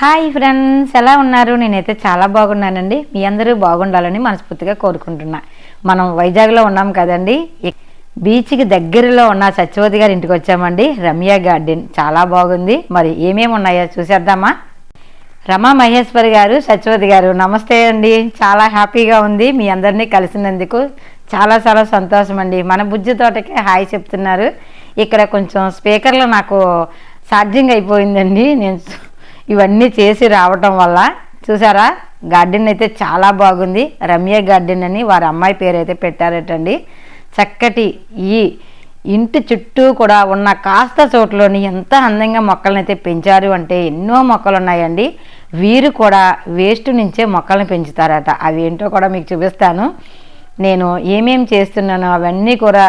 Hi friends ఎలా ఉన్నారు? నేనైతే చాలా బాగున్నానండి. మీ అందరూ బాగుండాలని మనస్ఫూర్తిగా కోరుకుంటున్నా. మనం వైజాగ్లో ఉన్నాం కదండి. బీచ్కి దగ్గరలో ఉన్న సత్యవతి గారి ఇంటికి వచ్చామండి. రమ్య గార్డెన్. చాలా బాగుంది. మరి ఏమేమి ఉన్నాయో చూసేద్దామా? రమా మహేశ్వరి గారు సత్యవతి గారు నమస్తే అండి. చాలా హ్యాపీగా ఉంది. మీ అందరినీ కలిసినందుకు చాలా చాలా సంతోషం అండి మన బుజ్జి తోటకే హాయ్ చెప్తున్నారు. ఇక్కడ కొంచెం స్పీకర్లో నాకు ఛార్జింగ్ అయిపోయిందండి. నేను ఇవన్నీ చేసి రావటం వల్ల చూసారా? గార్డెన్ అయితే చాలా బాగుంది. రమ్య గార్డెన్ అని వారి అమ్మాయి పేరు అయితే పెట్టారటండి. చక్కటి ఈ ఇంటి చుట్టూ కూడా ఉన్న కాస్త చోట్లోని ఎంత అందంగా మొక్కలను అయితే పెంచారు అంటే ఎన్నో మొక్కలు ఉన్నాయండి వీరు కూడా వేస్ట్ నుంచే మొక్కలను పెంచుతారట. అవి ఏంటో కూడా మీకు చూపిస్తాను. నేను ఏమేమి చేస్తున్నానో అవన్నీ కూడా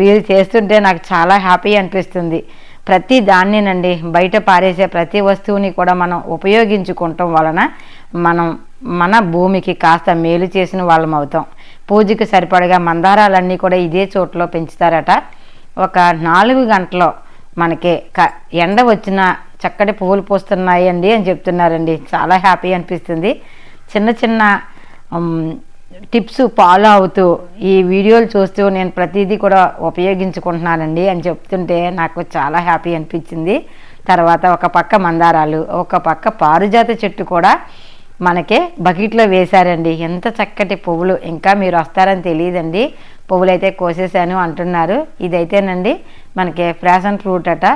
వీరు చేస్తుంటే నాకు చాలా హ్యాపీ అనిపిస్తుంది. ప్రతి దాన్నినండి బయట పారేసే ప్రతి వస్తువుని కూడా మనం ఉపయోగించుకుంటాం వలన మనం మన భూమికి కాస్త మేలు చేసిన వాళ్ళం అవుతాం. పూజకి సరిపడగా మందారాలన్నీ కూడా ఇదే చోట్లో పెంచుతారట. ఒక నాలుగు గంటలో మనకి క ఎండ వచ్చిన చక్కటి పువ్వులు పూస్తున్నాయి అండి అని చెప్తున్నారండి. చాలా హ్యాపీ అనిపిస్తుంది. చిన్న చిన్న టిప్స్ ఫాలో అవుతూ ఈ వీడియోలు చూస్తూ నేను ప్రతిదీ కూడా ఉపయోగించుకుంటున్నానండి అని చెప్తుంటే నాకు చాలా హ్యాపీ అనిపించింది. తర్వాత ఒక పక్క మందారాలు ఒక పక్క పారిజాత చెట్టు కూడా మనకే బకెట్లో వేశారండి. ఎంత చక్కటి పువ్వులు. ఇంకా మీరు వస్తారని తెలియదండి. పువ్వులు అయితే కోసేసాను అంటున్నారు. ఇదైతేనండి మనకి ఫ్యాషన్ ఫ్రూట్ అట.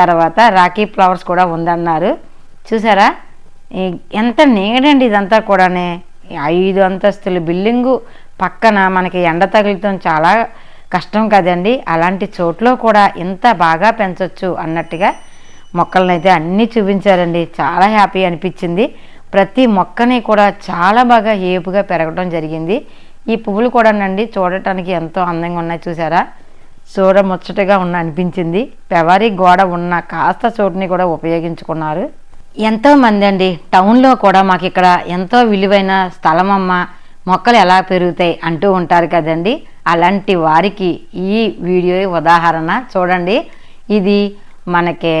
తర్వాత రాఖీ ఫ్లవర్స్ కూడా ఉందన్నారు. చూసారా? ఎంత నీడండి ఇదంతా కూడానే. ఐదు అంతస్తుల బిల్డింగు పక్కన మనకి ఎండ తగులుతాం చాలా కష్టం కదండి. అలాంటి చోట్లో కూడా ఇంత బాగా పెంచవచ్చు అన్నట్టుగా మొక్కలను అయితే అన్నీ చూపించారండి. చాలా హ్యాపీ అనిపించింది. ప్రతి మొక్కని కూడా చాలా బాగా ఏపుగా పెరగడం జరిగింది. ఈ పువ్వులు కూడానండి చూడటానికి ఎంతో అందంగా ఉన్నాయి చూసారా? చూడ ముచ్చటగా ఉన్న అనిపించింది. పెవరి గోడ ఉన్న కాస్త చోటుని కూడా ఉపయోగించుకున్నారు. ఎంతోమంది అండి. టౌన్లో కూడా మాకు ఇక్కడ ఎంతో విలువైన స్థలమమ్మ మొక్కలు ఎలా పెరుగుతాయి అంటూ ఉంటారు కదండి. అలాంటి వారికి ఈ వీడియో ఉదాహరణ చూడండి. ఇది మనకి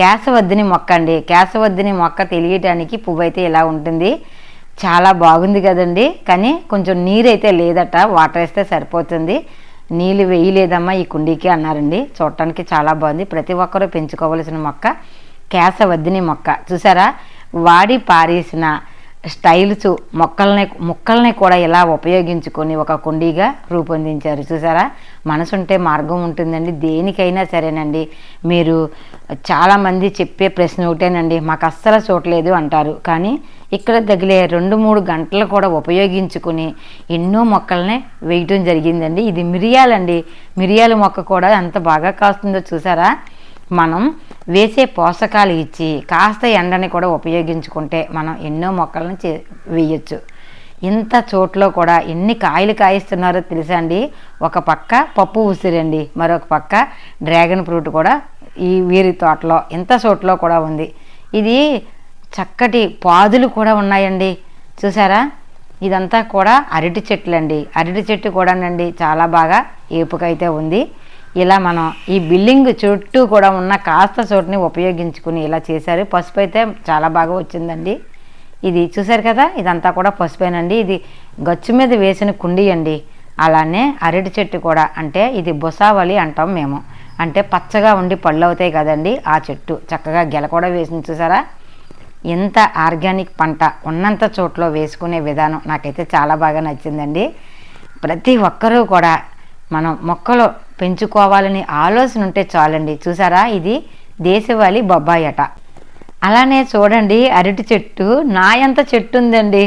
కేశవద్దిని మొక్క అండి. కేశవద్దిని మొక్క తెలియటానికి పువ్వు అయితే ఇలా ఉంటుంది. చాలా బాగుంది కదండి. కానీ కొంచెం నీరు అయితే లేదట వాటర్ వేస్తే సరిపోతుంది. నీళ్ళు వేయలేదమ్మా ఈ కుండీకి అన్నారండి. చూడటానికి చాలా బాగుంది. ప్రతి ఒక్కరూ పెంచుకోవలసిన మొక్క. కేశవద్దిని మొక్క. చూసారా? వాడి పారేసిన స్టైల్స్ మొక్కల్ని ముక్కల్ని కూడా ఇలా ఉపయోగించుకొని ఒక కుండీగా రూపొందించారు. చూసారా? మనసుంటే మార్గం ఉంటుందండి. దేనికైనా సరేనండి. మీరు చాలామంది చెప్పే ప్రశ్న ఒకటేనండి. మాకు అస్సలు చూడలేదు అంటారు. కానీ ఇక్కడ తగిలే రెండు మూడు గంటలు కూడా ఉపయోగించుకుని ఎన్నో మొక్కల్ని వేయటం జరిగిందండి. ఇది మిరియాలండి. మిరియాల మొక్క కూడా ఎంత బాగా కాస్తుందో చూసారా? మనం వేసే పోషకాలు ఇచ్చి కాస్త ఎండని కూడా ఉపయోగించుకుంటే మనం ఎన్నో మొక్కలను చే వేయచ్చు. ఇంత చోట్లో కూడా ఎన్ని కాయలు కాయిస్తున్నారో తెలుసా అండి? ఒక పక్క పప్పు ఉసిరండి మరొక పక్క డ్రాగన్ ఫ్రూట్ కూడా ఈ వీరి తోటలో ఇంత చోట్లో కూడా ఉంది. ఇది చక్కటి పాదులు కూడా ఉన్నాయండి. చూసారా? ఇదంతా కూడా అరటి చెట్లండి. అరటి చెట్టు కూడానండి చాలా బాగా ఏపుకైతే ఉంది. ఇలా మనం ఈ బిల్డింగ్ చుట్టూ కూడా ఉన్న కాస్త చోటుని ఉపయోగించుకుని ఇలా చేశారు. పసుపు అయితే చాలా బాగా వచ్చిందండి. ఇది చూశారు కదా? ఇదంతా కూడా పసుపేనండి. ఇది గచ్చు మీద వేసిన కుండీ అండి. అలానే అరటి చెట్టు కూడా. అంటే ఇది బొసావళి అంటాం మేము. అంటే పచ్చగా ఉండి పళ్ళు అవుతాయి కదండి ఆ చెట్టు. చక్కగా గెల కూడా వేసింది చూసారా? ఎంత ఆర్గానిక్ పంట ఉన్నంత చోట్ల వేసుకునే విధానం నాకైతే చాలా బాగా నచ్చిందండి. ప్రతి ఒక్కరూ కూడా మనం మొక్కలు పెంచుకోవాలని ఆలోచన ఉంటే చాలండి. చూసారా? ఇది దేశవాళీ బొబ్బాయి అట. అలానే చూడండి అరటి చెట్టు నా ఎంత చెట్టు ఉందండి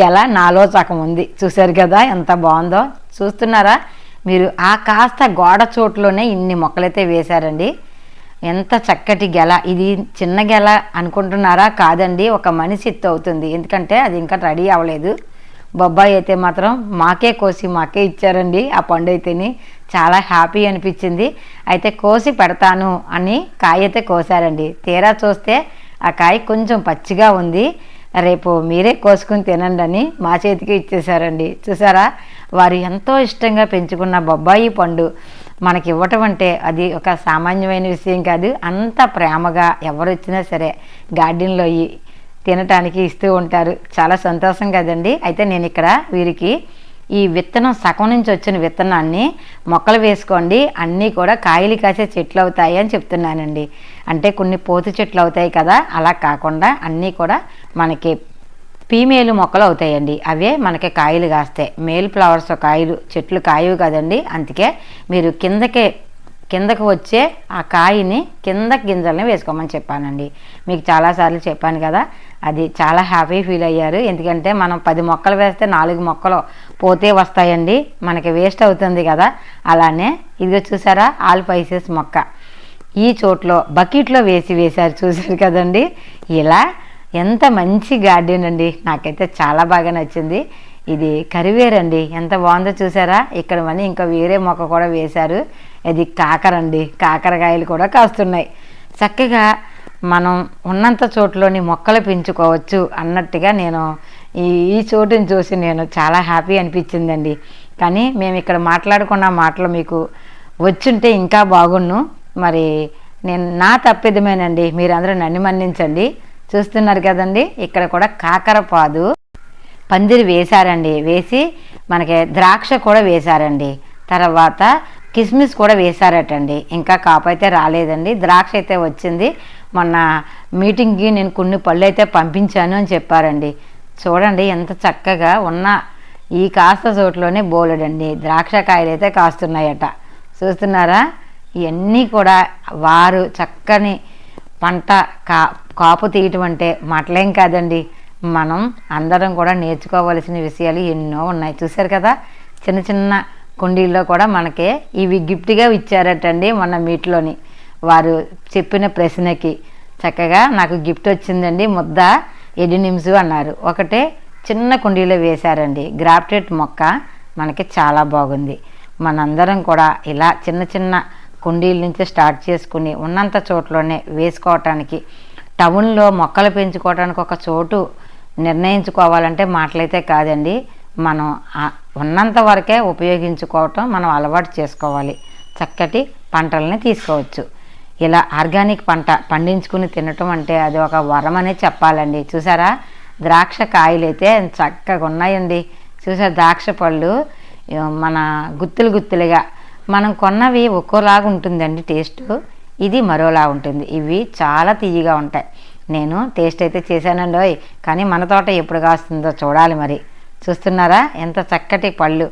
గెల నాలో సగం ఉంది. చూశారు కదా ఎంత బాగుందో? చూస్తున్నారా? మీరు ఆ కాస్త గోడ చోట్లోనే ఇన్ని మొక్కలైతే వేశారండి. ఎంత చక్కటి గెల. ఇది చిన్న గెల అనుకుంటున్నారా? కాదండి ఒక మనిషి ఎత్తు అవుతుంది. ఎందుకంటే అది ఇంకా రెడీ అవ్వలేదు. బొబ్బాయి అయితే మాత్రం మాకే కోసి మాకే ఇచ్చారండి. ఆ పండు అయితేని చాలా హ్యాపీ అనిపించింది. అయితే కోసి పెడతాను అని కాయ అయితే కోసారండి. తీరా చూస్తే ఆ కాయ కొంచెం పచ్చిగా ఉంది. రేపు మీరే కోసుకుని తినండి అని మా చేతికి ఇచ్చేసారండి. చూసారా? వారు ఎంతో ఇష్టంగా పెంచుకున్న బొబ్బాయి పండు. మనకి ఇవ్వటం అంటే అది ఒక సామాన్యమైన విషయం కాదు. అంత ప్రేమగా ఎవరు వచ్చినా సరే గార్డెన్లో తినటానికి ఇస్తూ ఉంటారు. చాలా సంతోషం కదండి. అయితే నేను ఇక్కడ వీరికి ఈ విత్తనం సగం నుంచి వచ్చిన విత్తనాన్ని మొక్కలు వేసుకోండి. అన్నీ కూడా కాయలు కాసే చెట్లు అవుతాయి అని చెప్తున్నానండి. అంటే కొన్ని పోతు చెట్లు అవుతాయి కదా అలా కాకుండా అన్నీ కూడా మనకి ఫీమేలు మొక్కలు అవుతాయండి. అవే మనకి కాయలు కాస్తాయి. మేల్ ఫ్లవర్స్ కాయలు చెట్లు కాయవు కదండి. అందుకే మీరు కిందకే కిందకు వచ్చే ఆ కాయని కింద గింజల్ని వేసుకోమని చెప్పానండి. మీకు చాలాసార్లు చెప్పాను కదా అది చాలా హ్యాపీ ఫీల్ అయ్యారు. ఎందుకంటే మనం పది మొక్కలు వేస్తే నాలుగు మొక్కలు పోతే వస్తాయండి. మనకి వేస్ట్ అవుతుంది కదా. అలానే ఇదిగో చూసారా ఆల్ పైసెస్ మొక్క. ఈ చోట్లో బకెట్లో వేసి వేశారు చూసారు కదండి. ఇలా ఎంత మంచి గార్డెన్ అండి. నాకైతే చాలా బాగా నచ్చింది. ఇది కరివేరండి. ఎంత బాగుందో చూసారా? ఇక్కడ మని ఇంకా వేరే మొక్క కూడా వేశారు. ఇది కాకరండి కాకరకాయలు కూడా కాస్తున్నాయి. చక్కగా మనం ఉన్నంత చోట్లోని మొక్కలు పెంచుకోవచ్చు అన్నట్టుగా నేను ఈ ఈ చోటుని చూసి నేను చాలా హ్యాపీ అనిపించిందండి. కానీ మేము ఇక్కడ మాట్లాడుకున్న మాటలు మీకు వచ్చుంటే ఇంకా బాగుండు మరి నేను నా తప్పిదమేనండి. మీరందరూ నన్ను మన్నించండి. చూస్తున్నారు కదండి ఇక్కడ కూడా కాకర పాదు పందిరి వేశారండి. వేసి మనకి ద్రాక్ష కూడా వేశారండి. తర్వాత కిస్మిస్ కూడా వేశారటండి. ఇంకా కాపు అయితే రాలేదండి. ద్రాక్ష అయితే వచ్చింది. మొన్న మీటింగ్కి నేను కొన్ని పళ్ళు అయితే పంపించాను అని చెప్పారండి. చూడండి ఎంత చక్కగా ఉన్న ఈ కాస్త చోట్లోనే బోలెడండి. ద్రాక్ష కాయలు అయితే కాస్తున్నాయట. చూస్తున్నారా? ఇవన్నీ కూడా వారు చక్కని పంట కా కాపు తీయటం అంటే మాటలేం కాదండి. మనం అందరం కూడా నేర్చుకోవలసిన విషయాలు ఎన్నో ఉన్నాయి. చూశారు కదా? చిన్న చిన్న కుండీల్లో కూడా మనకి ఇవి గిఫ్ట్గా ఇచ్చారటండి మొన్న మీట్లోని. వారు చెప్పిన ప్రశ్నకి. చక్కగా నాకు గిఫ్ట్ వచ్చిందండి ముద్ద ఎడినిమ్స్ అన్నారు. ఒకటే చిన్న కుండీలో వేశారండి. గ్రాఫ్టెడ్ మొక్క మనకి చాలా బాగుంది. మనందరం కూడా ఇలా చిన్న చిన్న కుండీల నుంచి స్టార్ట్ చేసుకుని ఉన్నంత చోట్లోనే వేసుకోవటానికి టౌన్లో మొక్కలు పెంచుకోవడానికి ఒక చోటు నిర్ణయించుకోవాలంటే మాటలైతే కాదండి. మనం ఉన్నంత వరకే ఉపయోగించుకోవటం మనం అలవాటు చేసుకోవాలి. చక్కటి పంటలని తీసుకోవచ్చు. ఇలా ఆర్గానిక్ పంట పండించుకుని తినటం అంటే అది ఒక వరం అనే చెప్పాలండి. చూసారా? ద్రాక్ష కాయలు అయితే చక్కగా ఉన్నాయండి. చూసారా? ద్రాక్ష పళ్ళు మన గుత్తులు గుత్తులుగా మనం కొన్నవి ఒక్కోలాగా ఉంటుందండి టేస్ట్. ఇది మరోలా ఉంటుంది. ఇవి చాలా తీయగా ఉంటాయి. నేను టేస్ట్ అయితే చేశానండి కానీ మన తోట ఎప్పుడు కాస్తుందో చూడాలి మరి. చూస్తున్నారా? ఎంత చక్కటి పళ్ళు.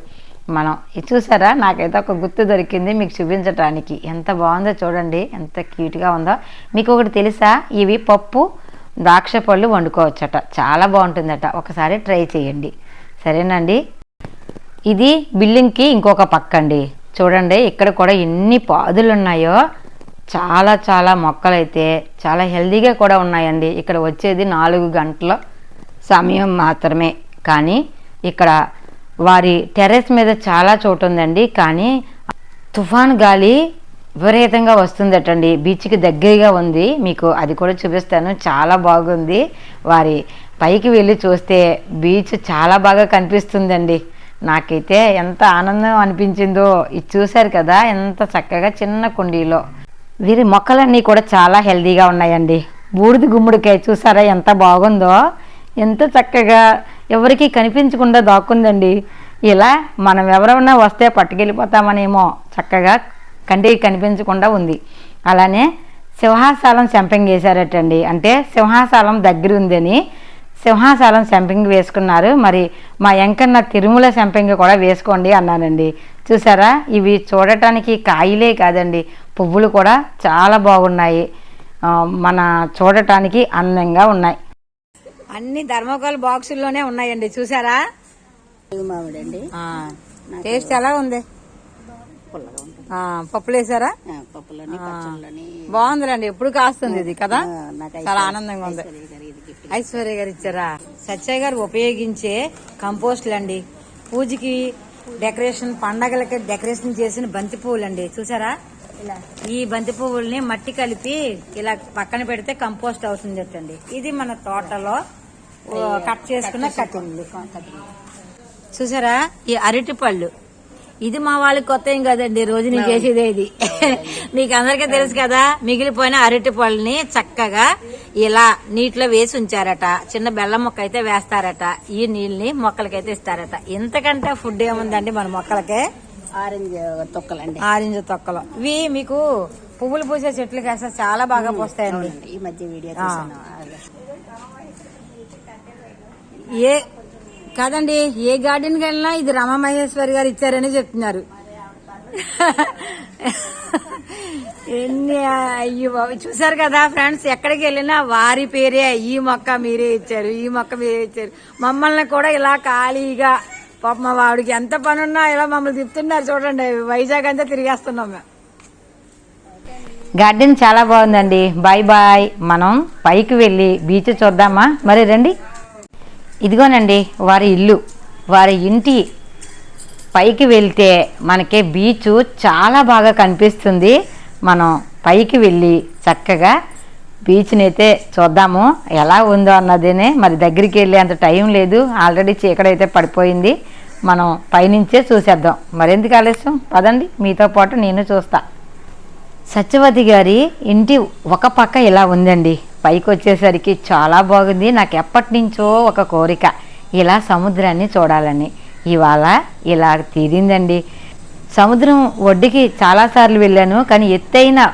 మనం ఇది చూసారా? నాకైతే ఒక గుర్తు దొరికింది మీకు చూపించడానికి ఎంత బాగుందో చూడండి. ఎంత క్యూట్గా ఉందో. మీకు ఒకటి తెలుసా? ఇవి పప్పు ద్రాక్ష పళ్ళు వండుకోవచ్చట. చాలా బాగుంటుందట. ఒకసారి ట్రై చేయండి. సరేనండి? ఇది బిల్డింగ్కి ఇంకొక పక్క అండి చూడండి ఇక్కడ కూడా ఎన్ని పాదులు ఉన్నాయో చాలా చాలా మొక్కలైతే చాలా హెల్దీగా కూడా ఉన్నాయండి. ఇక్కడ వచ్చేది నాలుగు గంటల సమయం మాత్రమే. కానీ ఇక్కడ వారి టెర్రస్ మీద చాలా చోటు ఉందండి కానీ తుఫాన్ గాలి విపరీతంగా వస్తుందటండి. బీచ్కి దగ్గరగా ఉంది. మీకు అది కూడా చూపిస్తాను. చాలా బాగుంది. వారి పైకి వెళ్ళి చూస్తే బీచ్ చాలా బాగా కనిపిస్తుందండి. నాకైతే ఎంత ఆనందం అనిపించిందో. ఇది చూశారు కదా ఎంత చక్కగా చిన్న కుండీలో. వీరి మొక్కలన్నీ కూడా చాలా హెల్దీగా ఉన్నాయండి. బూడిద గుమ్మడికాయ చూసారా ఎంత బాగుందో. ఎంత చక్కగా ఎవరికి కనిపించకుండా దాక్కుందండి. ఇలా మనం ఎవరైనా వస్తే పట్టుకెళ్ళిపోతామనేమో చక్కగా కంటికి కనిపించకుండా ఉంది. అలానే సింహాసాలం చెంపింగ్ వేశారటండి అంటే సింహాసాలం దగ్గర ఉందని సింహాసాలం సెంపింగ్ వేసుకున్నారు. మరి మా ఎంకన్న తిరుమల సెంపింగ్ కూడా వేసుకోండి అన్నానండి. చూసారా? ఇవి చూడటానికి కాయలే కాదండి. పువ్వులు కూడా చాలా బాగున్నాయి. మన చూడటానికి అందంగా ఉన్నాయి. అన్ని ధర్మకోల్ బాక్సుల్లోనే ఉన్నాయండి చూసారా? టేస్ట్ ఎలా ఉంది? పప్పులు వేసారా? బాగుందిలేండి ఎప్పుడు కాస్తుంది ఇది కదా? చాలా ఆనందంగా ఉంది. ఐశ్వర్య గారు ఇచ్చారా? సత్యయ్య గారు ఉపయోగించే కంపోస్ట్లు అండి పూజకి డెకరేషన్ పండగలకి డెకరేషన్ చేసిన బంతి పువ్వులు అండి చూసారా ఈ బంతి పువ్వుల్ని మట్టి కలిపి ఇలా పక్కన పెడితే కంపోస్ట్ అవుతుంది అండి ఇది మన తోటలో కట్ చేసుకున్న కటింగ్లు చూసారా? ఈ అరటి పళ్ళు. ఇది మా వాళ్ళకి కొత్త ఏం కదండి రోజు నేను చేసేదే ఇది. మీకు అందరికీ తెలుసు కదా మిగిలిపోయిన అరటి పళ్ళని చక్కగా ఇలా నీటిలో వేసి ఉంచారట. చిన్న బెల్లం మొక్క అయితే వేస్తారట. ఈ నీళ్ళని మొక్కలకైతే ఇస్తారట. ఇంతకంటే ఫుడ్ ఏముందండి మన మొక్కలకే? ఆరెంజ్ తొక్కలండి. ఆరెంజ్ తొక్కలు. ఇవి మీకు పువ్వులు పూసే చెట్లకి వేస్తే చాలా బాగా పోస్తాయండి. ఈ మధ్య వీడియో. ఏ కాదండి ఏ గార్డెన్ వెళ్ళినా ఇది రమా మహేశ్వరి గారు ఇచ్చారని చెప్తున్నారు. ఎన్ని అయ్యో చూసారు కదా ఫ్రెండ్స్ ఎక్కడికి వెళ్ళినా వారి పేరే ఈ మొక్క మీరే ఇచ్చారు ఈ మొక్క మీరే ఇచ్చారు. మమ్మల్ని కూడా ఇలా ఖాళీగా పాప వాడికి ఎంత పనున్నా ఇలా మమ్మల్ని తిప్పుతున్నారు చూడండి వైజాగ్ అంతా తిరిగేస్తున్నాం మేము. గార్డెన్ చాలా బాగుందండి. Bye bye. మనం పైకి వెళ్ళి బీచ్ చూద్దామా? మరి రండి. ఇదిగోనండి వారి ఇల్లు వారి ఇంటి పైకి వెళ్తే మనకి బీచ్ చాలా బాగా కనిపిస్తుంది. మనం పైకి వెళ్ళి చక్కగా బీచ్ని అయితే చూద్దాము. ఎలా ఉందో అన్నదేనే మరి దగ్గరికి వెళ్ళే అంత టైం లేదు. ఆల్రెడీ చీకడైతే పడిపోయింది. మనం పైనుంచే చూసేద్దాం. మరెందుకు ఆలస్యం? పదండి మీతో పాటు నేను చూస్తా. సత్యవతి గారి ఇంటి ఒక పక్క ఇలా ఉందండి. పైకి వచ్చేసరికి చాలా బాగుంది. నాకు ఎప్పటి నుంచో ఒక కోరిక. ఇలా సముద్రాన్ని చూడాలని. ఇవాళ ఇలా తీరిందండి. సముద్రం ఒడ్డుకి చాలాసార్లు వెళ్ళాను. కానీ ఎత్తైన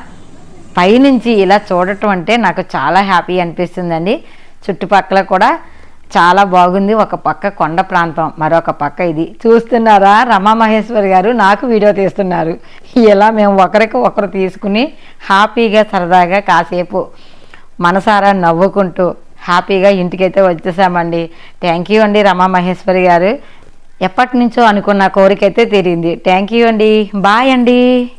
పైనుంచి ఇలా చూడటం అంటే నాకు చాలా హ్యాపీ అనిపిస్తుందండి. చుట్టుపక్కల కూడా చాలా బాగుంది. ఒక పక్క కొండ ప్రాంతం మరొక పక్క ఇది. చూస్తున్నారా? రమామహేశ్వరి గారు నాకు వీడియో తీస్తున్నారు. ఇలా మేము ఒకరికి ఒకరు తీసుకుని హ్యాపీగా సరదాగా కాసేపు మనసారా నవ్వుకుంటూ హ్యాపీగా ఇంటికైతే వచ్చేసామండి. థ్యాంక్ యూ అండి రమా మహేశ్వరి గారు. ఎప్పటి నుంచో అనుకున్న కోరికైతే తీరింది. థ్యాంక్ యూ అండి. బాయ్ అండి.